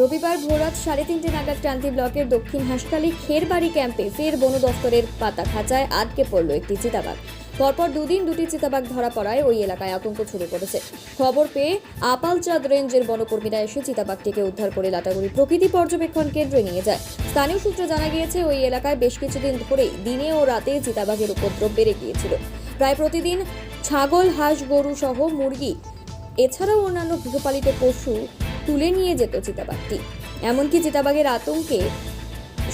রবিবার ভোররাত সাড়ে তিনটে নাগাদ ক্রান্তি ব্লকের দক্ষিণ হাসখালী খেরবাড়ি ক্যাম্পে ফের বন দফতরের পাতা খাঁচায় আটকে পড়ল একটি চিতাবাঘ। পরপর দুদিন দুটি চিতাবাঘ ধরা পড়ায় ওই এলাকায় আতঙ্ক ছড়িয়ে পড়েছে। খবর পেয়ে আপালচাঁদ রেঞ্জের বনকর্মীরা এসে চিতাবাঘটিকে উদ্ধার করে লাটাগুড়ি প্রকৃতি পর্যবেক্ষণ কেন্দ্রে নিয়ে যায়। স্থানীয় সূত্রে জানা গিয়েছে, ওই এলাকায় বেশ কিছুদিন ধরেই দিনে ও রাতে চিতাবাঘের উপদ্রব বেড়ে গিয়েছিল। প্রায় প্রতিদিন ছাগল, হাঁস গরু সহ মুরগি, এছাড়াও অন্যান্য গৃহপালিত পশু তুলে নিয়ে যেত চিতাবাঘটি। এমনকি চিতাবাঘের আতঙ্কে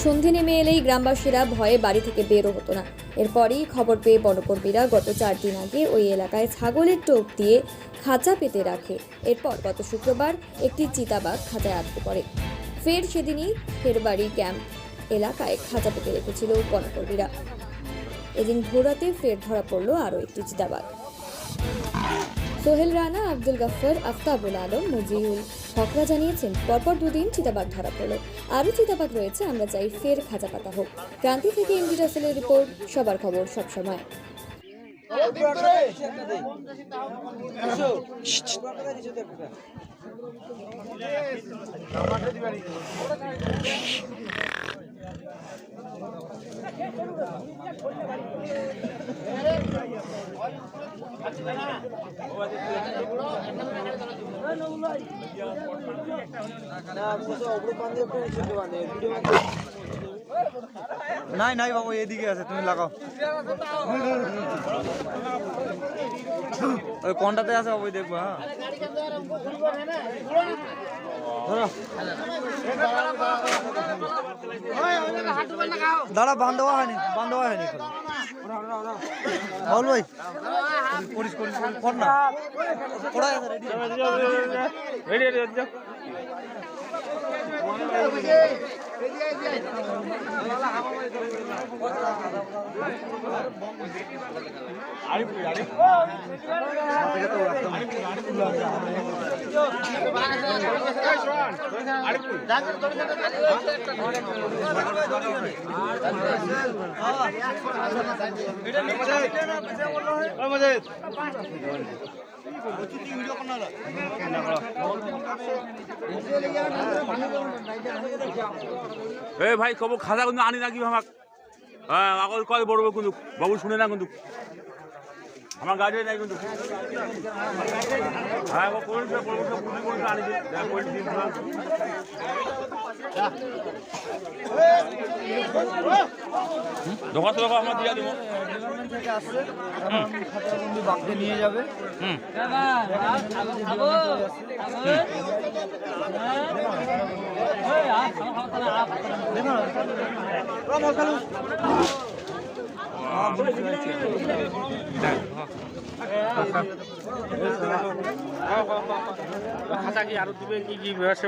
সন্ধে নেমে এলেই গ্রামবাসীরা ভয়ে বাড়ি থেকে বেরো হতো না। এরপরই খবর পেয়ে বনকর্মীরা গত চার দিন আগে ওই এলাকায় ছাগলের টোপ দিয়ে খাঁচা পেতে রাখে। এরপর গত শুক্রবার একটি চিতাবাঘ খাঁচায় আটকে পড়ে। ফের সেদিনই ফেরবাড়ি ক্যাম্প এলাকায় খাঁচা পেতে রেখেছিল বনকর্মীরা। এদিন ভোরাতে ফের ধরা পড়ল আরও একটি চিতাবাঘ। সোহেল রানা, আব্দুল গাফফার, আফতাবুল আলম মুজিউল হকরা জানিয়েছেন, পরপর দুদিন চিতাবাঘ ধরা পড়ল। আরও চিতাবাঘ রয়েছে, আমরা চাই ফের খাঁচা পাতা হোক। ক্রান্তি থেকে এমডি রাসেলের রিপোর্ট, সবার খবর সবসময় নাই নাই বাবু, এদিকে আছে, তুমি লাগাও ওই কোনটাতে আছে বাবু দেখব হ্যাঁ। দাঁড়া বান দেওয়া হয়নি, বান দেওয়া হয়নি। বল ভাই করিস করিস কর না ওরা রেডি মজা এ ভাই, খবর খাজা কিন্তু আনি না কি আমাক হ্যাঁ আগল কয় বড় কিন্তু। বাবু শুনে না কিন্তু। আমার গাড়ি নাই কিন্তু। হ্যাঁ ও কোন সে বড় সব আনি দে দেখ কোন দিন না দোকান তো আমার দিয়া দিব। থেকে আসছে খাতাবন্দি বাঘকে নিয়ে যাবে। হুম। খাতা কি আরও দিবে কি কি ব্যবসা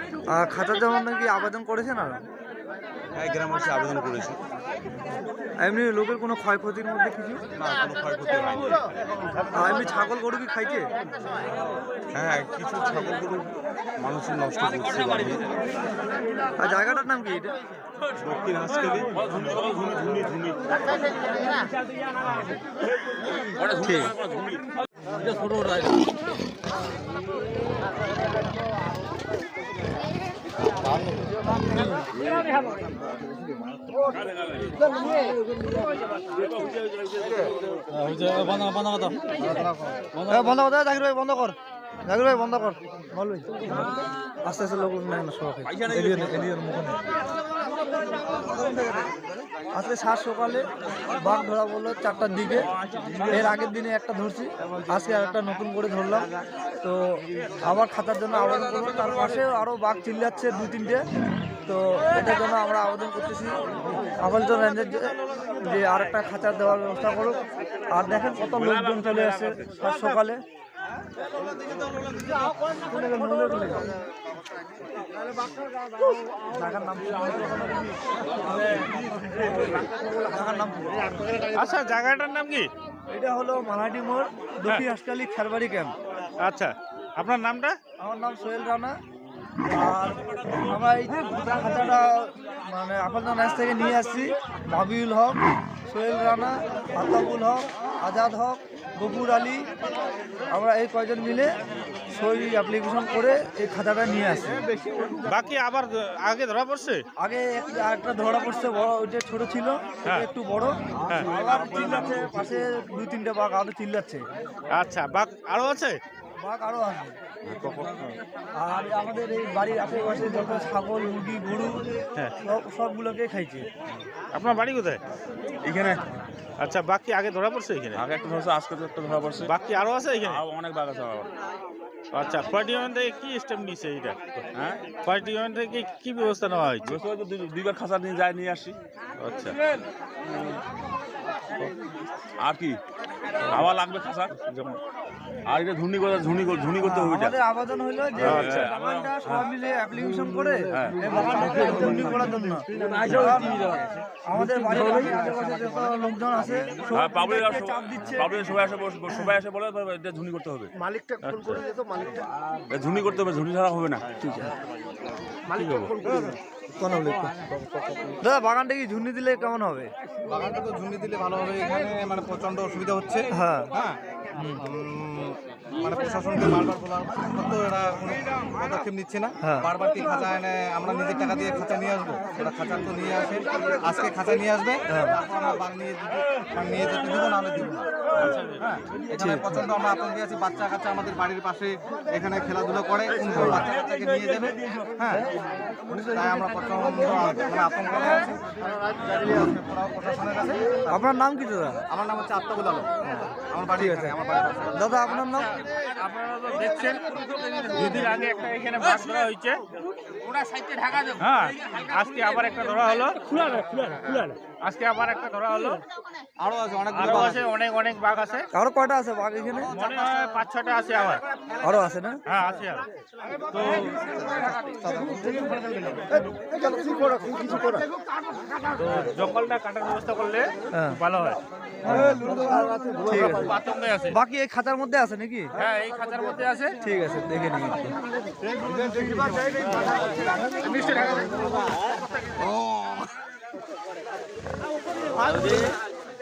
খাতার জন্য কি আবেদন করেছেন আর? হ্যাঁ গ্রামবাসী আবেদন করেছে। এমনি লোকের কোনো ক্ষয়ক্ষতির মধ্যে কিছু? না কোনো ক্ষয়ক্ষতি হয়নি। আর এমনি ছাগল গরু কি খাইছে? হ্যাঁ কিছু ছাগল গরু মানুষের নষ্ট করছে বাড়ি। আর জায়গাটার নাম কি এটা? দক্ষিণ ঠিক। বন্ধ কর বন্ধ কর আস্তে আস্তে। আজকে সাত সকালে বাঘ ধরা বলল চারটার দিকে এর আগের দিনে একটা ধরছি আজকে আর একটা নতুন করে ধরলাম তো আবার খাতার জন্য করব তার পাশে আরও বাঘ চিল্লাচ্ছে দু তিনটে তো এটার জন্য আমরা আবেদন করতেছি। আবেদন রেঞ্জের যে আর একটা খাঁচা দেওয়ার ব্যবস্থা করুক। আর দেখেন কত লোকজন চলে সাত সকালে? আচ্ছা জায়গাটার নাম কি? এটা হলো মালাডি মোড় দক্ষিণ হাসকালি খেরবাড়ি ক্যাম্প। আচ্ছা আপনার নামটা? আমার নাম সোহেল রানা। আমরা এই খাতাটা মানে আপনাদের ম্যাচ থেকে নিয়ে আসছি। মাবিউল হক সোহেল রানা আতাবুল হক আজাদ হক গফুর আলী। আমরা এই কয়জন মিলে সই অ্যাপ্লিকেশন করে এই খাতাটা নিয়ে আসি বাকি আবার আগে ধরা পড়ছে? আগে এক- আরেকটা ধরা পড়ছে বড় ওইটা ছোট ছিল হ্যাঁ। একটু বড়। হ্যাঁ। আবার চিল্লাচ্ছে পাশে দুই তিনটে বাঘ আরও চিল্লাচ্ছে। আচ্ছা বাঘ আরও আছে? বাঘ আরও আছে আর আমাদের এই বাড়ির আশেপাশে যত ছাগল মুরগি গরু হ্যাঁ। সব সবগুলোকে খাইছে। আপনার বাড়ি কোথায়? এখানে। আচ্ছা বাকি আগে ধরা পড়ছে এখানে? আগে একটা ধরছে আজকে তো একটা ধরা পড়ছে। বাকি আরও আছে এখানে? অনেক বাঘ আছে আবার। আচ্ছা ফায়ার ডিপার্টমেন্ট থেকে কি স্টেপ নিচ্ছে এটা হ্যাঁ? ফায়ার ডিপার্টমেন্ট থেকে কি ব্যবস্থা নেওয়া হয়েছে? দুইবার খাঁচা নিয়ে যায় নিয়ে আসি। আচ্ছা। আর কি? আবার লাগবে খাঁচা যেমন। আর এটা ঝুনি করে ঝুনি করে- ঝুনি করতে হবে এটা। আমাদের আবেদন হলো যে আচ্ছা। বাগানটা সবাই মিলে অ্যাপ্লিকেশন করে হ্যাঁ। এই বাগানটাকে উন্নতি করার জন্য। আমাদের বাড়ির আশেপাশে যত লোকজন আছে হ্যাঁ পাবলিক সবাই চাপ দিচ্ছে। পাবলিক সবাই এসে বস- সবাই এসে বলে এটা ঝুনি করতে হবে। মালিকটা ফোন করে দিত মালিকটা ঝুনি করতে হবে ঝুনি ছাড়া হবে না। ঠিক আছে কি দাদা বাগানটা কি ঝুনি দিলে কেমন হবে? বাগানটা তো ঝুঁকি দিলে ভালো হবে এখানে মানে প্রচণ্ড অসুবিধা হচ্ছে। হ্যাঁ। হ্যাঁ? মানে প্রশাসনকে বারবার বলা সত্ত্বেও এরা পদক্ষেপ নিচ্ছে না। হ্যাঁ। বারবার কি খাঁচা এনে আমরা নিজের টাকা দিয়ে খাঁচা নিয়ে আসব? ওরা খাঁচা তো নিয়ে আসে আজকে খাঁচা নিয়ে আসবে তারপর আমরা বাঘ নিয়ে দিব নিয়ে যেতে দিব নাহলে দিব না। হ্যাঁ এখানে প্রচণ্ড আমরা আতঙ্কে আছি বাচ্চা কাচ্চা আমাদের বাড়ির পাশে এখানে খেলাধুলা করে কোন কোন বাচ্চা কাচ্চাকে নিয়ে যাবে। হ্যাঁ। তাই আমরা প্রচণ্ড মানে আছি। আপনার নাম কি দাদা? আমার নাম হচ্ছে আত্মবুল আলম। আমার বাড়ি আমার বাড়ির দাদা আপনার নাম? আপনারা তো দেখছেন দুদিন আগে একটা এখানে বাঘ ধরা হয়েছে। হ্যাঁ আজকে আবার একটা ধরা হলো। আজকে আবার একটা ধরা হলো। আরও আছে অনেক আরও আছে অনেক অনেক বাঘ আছে। আরও কয়টা আছে বাঘ এখানে? মনে হয় পাঁচ ছটা আছে আবার। আরও আছে না? হ্যাঁ আছে আর। তো তো জঙ্গলটা কাটার ব্যবস্থা করলে হ্যাঁ। ভালো হয়। বাকি এই খাতার মধ্যে আছে নাকি? হ্যাঁ এই খাঁচার মধ্যে আছে। ঠিক আছে দেখে নিন